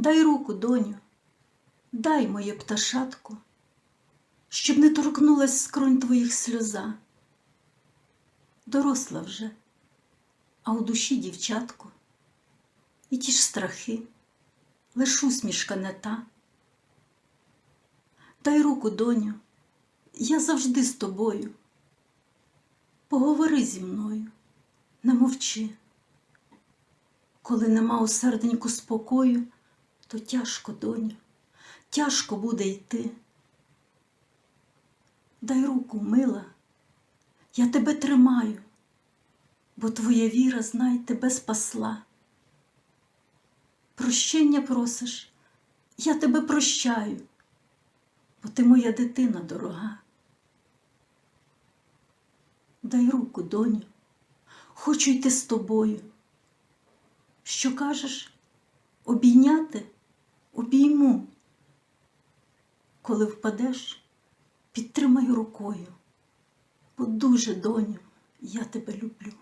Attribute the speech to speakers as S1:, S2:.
S1: Дай руку, доню, дай моє пташатку, щоб не торкнулась скронь твоїх сльоза. Доросла вже, а у душі дівчатку, і ті ж страхи, лиш усмішка не та. Дай руку, доню, я завжди з тобою. Поговори зі мною, не мовчи. Коли нема у серденьку спокою, то тяжко, доню, тяжко буде йти. Дай руку, мила, я тебе тримаю, бо твоя віра, знай, тебе спасла. Прощення просиш, я тебе прощаю, бо ти моя дитина дорога. Дай руку, доню, хочу йти з тобою. Що кажеш? Обійняти? Обійму. Коли впадеш, підтримай рукою, бо дуже, доню, я тебе люблю.